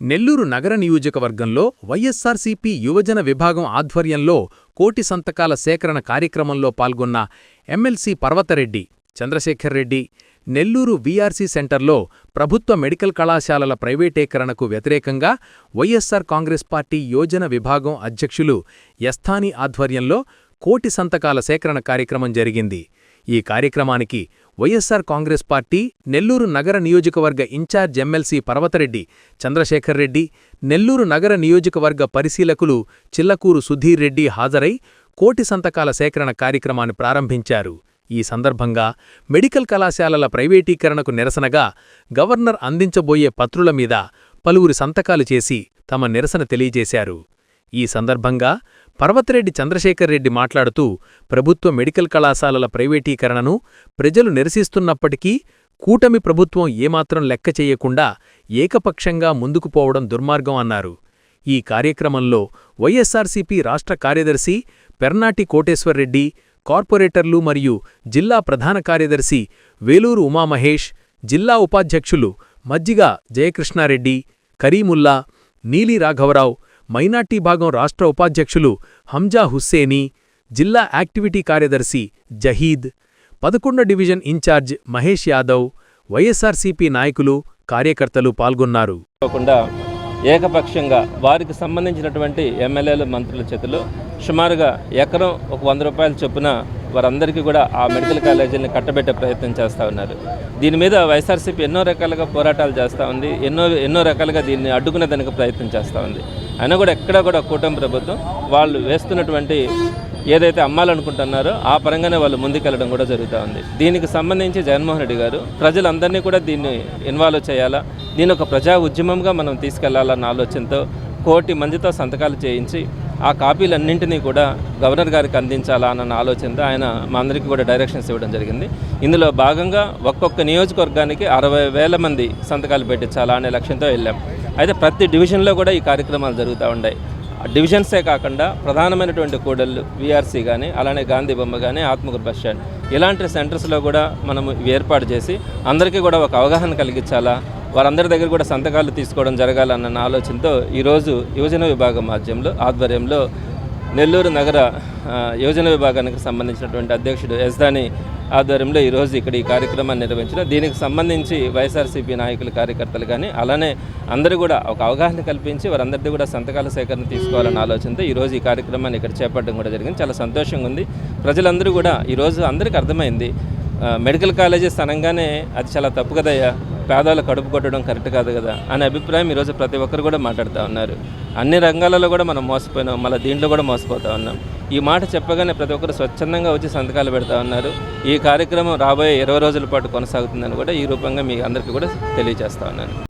నెల్లూరు నగర నియోజకవర్గంలో వైఎస్సార్సీపీ యువజన విభాగం ఆధ్వర్యంలో కోటి సంతకాల సేకరణ కార్యక్రమంలో పాల్గొన్న ఎమ్మెల్సీ పర్వతరెడ్డి చంద్రశేఖర్ రెడ్డి నెల్లూరు వీఆర్సీ సెంటర్లో ప్రభుత్వ మెడికల్ కళాశాలల ప్రైవేటీకరణకు వ్యతిరేకంగా వైఎస్సార్ కాంగ్రెస్ పార్టీ యోజన విభాగం అధ్యక్షులు యస్థాని ఆధ్వర్యంలో కోటి సంతకాల సేకరణ కార్యక్రమం జరిగింది. ఈ కార్యక్రమానికి వైఎస్సార్ కాంగ్రెస్ పార్టీ నెల్లూరు నగర నియోజకవర్గ ఇన్ఛార్జ్ ఎమ్మెల్సీ పర్వతరెడ్డి చంద్రశేఖర్ రెడ్డి నెల్లూరు నగర నియోజకవర్గ పరిశీలకులు చిల్లకూరు సుధీర్ రెడ్డి హాజరై కోటి సంతకాల సేకరణ కార్యక్రమాన్ని ప్రారంభించారు. ఈ సందర్భంగా మెడికల్ కళాశాలల ప్రైవేటీకరణకు నిరసనగా గవర్నర్ అందించబోయే పత్రుల మీద పలువురి సంతకాలు చేసి తమ నిరసన తెలియజేశారు. ఈ సందర్భంగా పర్వతరెడ్డి చంద్రశేఖర్ రెడ్డి మాట్లాడుతూ ప్రభుత్వ మెడికల్ కళాశాలల ప్రైవేటీకరణను ప్రజలు నిరసిస్తున్నప్పటికీ కూటమి ప్రభుత్వం ఏమాత్రం లెక్క చేయకుండా ఏకపక్షంగా ముందుకు పోవడం దుర్మార్గం అన్నారు. ఈ కార్యక్రమంలో వైఎస్సార్సీపీ రాష్ట్ర కార్యదర్శి పెర్నాటి కోటేశ్వర్రెడ్డి కార్పొరేటర్లు మరియు జిల్లా ప్రధాన కార్యదర్శి వేలూరు ఉమామహేష్ జిల్లా ఉపాధ్యక్షులు మజ్జిగ జయకృష్ణారెడ్డి కరీముల్లా నీలి రాఘవరావు మైనార్టీ భాగం రాష్ట్ర ఉపాధ్యక్షులు హంజా హుస్సేనీ జిల్లా యాక్టివిటీ కార్యదర్శి జహీద్ పదకొండ డివిజన్ ఇన్ఛార్జ్ మహేష్ యాదవ్ వైఎస్ఆర్సీపీ నాయకులు కార్యకర్తలు పాల్గొన్నారు. కాకుండా ఏకపక్షంగా వారికి సంబంధించినటువంటి ఎమ్మెల్యేలు మంత్రుల చేతిలో సుమారుగా ఎకరం ఒక వంద రూపాయలు చొప్పున వారందరికీ కూడా ఆ మెడికల్ కాలేజీని కట్టబెట్టే ప్రయత్నం చేస్తూ ఉన్నారు. దీని మీద వైఎస్ఆర్సీపీ ఎన్నో రకాలుగా పోరాటాలు చేస్తూ ఉంది. ఎన్నో ఎన్నో రకాలుగా దీన్ని అడ్డుకునే దానికి ప్రయత్నం చేస్తూ ఉంది. అయినా కూడా ఎక్కడ కూడా కూటమి ప్రభుత్వం వాళ్ళు వేస్తున్నటువంటి ఏదైతే అమ్మాలనుకుంటున్నారో ఆ పరంగానే వాళ్ళు ముందుకెళ్ళడం కూడా జరుగుతూ ఉంది. దీనికి సంబంధించి జగన్మోహన్ రెడ్డి గారు ప్రజలందరినీ కూడా దీన్ని ఇన్వాల్వ్ చేయాలా? దీని ఒక ప్రజా ఉద్యమంగా మనం తీసుకెళ్ళాలన్న ఆలోచనతో కోటి మందితో సంతకాలు చేయించి ఆ కాపీలన్నింటినీ కూడా గవర్నర్ గారికి అందించాలా అన్న ఆలోచనతో ఆయన మా అందరికీ కూడా డైరెక్షన్స్ ఇవ్వడం జరిగింది. ఇందులో భాగంగా ఒక్కొక్క నియోజకవర్గానికి అరవై వేల మంది సంతకాలు పెట్టించాలా అనే లక్ష్యంతో వెళ్ళాం. అయితే ప్రతి డివిజన్లో కూడా ఈ కార్యక్రమాలు జరుగుతూ ఉన్నాయి డివిజన్సే కాకుండా ప్రధానమైనటువంటి కూడళ్ళు వీఆర్సీ కానీ అలానే గాంధీ బొమ్మ కానీ ఆత్మకూరు బస్ స్టాండ్ ఇలాంటి సెంటర్స్లో కూడా మనం ఏర్పాటు చేసి అందరికీ కూడా ఒక అవగాహన కలిగించాలా వారందరి దగ్గర కూడా సంతకాలు తీసుకోవడం జరగాలన్న ఆలోచనతో ఈరోజు యువజన విభాగం మాధ్యంలో ఆధ్వర్యంలో నెల్లూరు నగర యువజన విభాగానికి సంబంధించినటువంటి అధ్యక్షుడు యజ్దాని ఆధ్వర్యంలో ఈరోజు ఇక్కడ ఈ కార్యక్రమాన్ని నిర్వహించడం దీనికి సంబంధించి వైఎస్ఆర్సీపీ నాయకులు కార్యకర్తలు కానీ అలానే అందరూ కూడా ఒక అవగాహన కల్పించి వారందరిది కూడా సంతకాల సేకరణ తీసుకోవాలన్న ఆలోచనతో ఈరోజు ఈ కార్యక్రమాన్ని ఇక్కడ చేపట్టడం కూడా జరిగింది. చాలా సంతోషంగా ఉంది. ప్రజలందరూ కూడా ఈరోజు అందరికీ అర్థమైంది. మెడికల్ కాలేజెస్ అనగానే అది చాలా తప్పు కదయ్యా. పేదవాళ్ళు కడుపు కొట్టడం కరెక్ట్ కాదు కదా అనే అభిప్రాయం ఈరోజు ప్రతి ఒక్కరు కూడా మాట్లాడుతూ ఉన్నారు. అన్ని రంగాలలో కూడా మనం మోసపోయినాం మళ్ళీ దీంట్లో కూడా మోసపోతూ ఉన్నాం. ఈ మాట చెప్పగానే ప్రతి ఒక్కరు స్వచ్ఛందంగా వచ్చి సంతకాలు పెడతా ఉన్నారు. ఈ కార్యక్రమం రాబోయే ఇరవై రోజుల పాటు కొనసాగుతుందని కూడా ఈ రూపంగా మీ అందరికీ కూడా తెలియజేస్తా ఉన్నాను.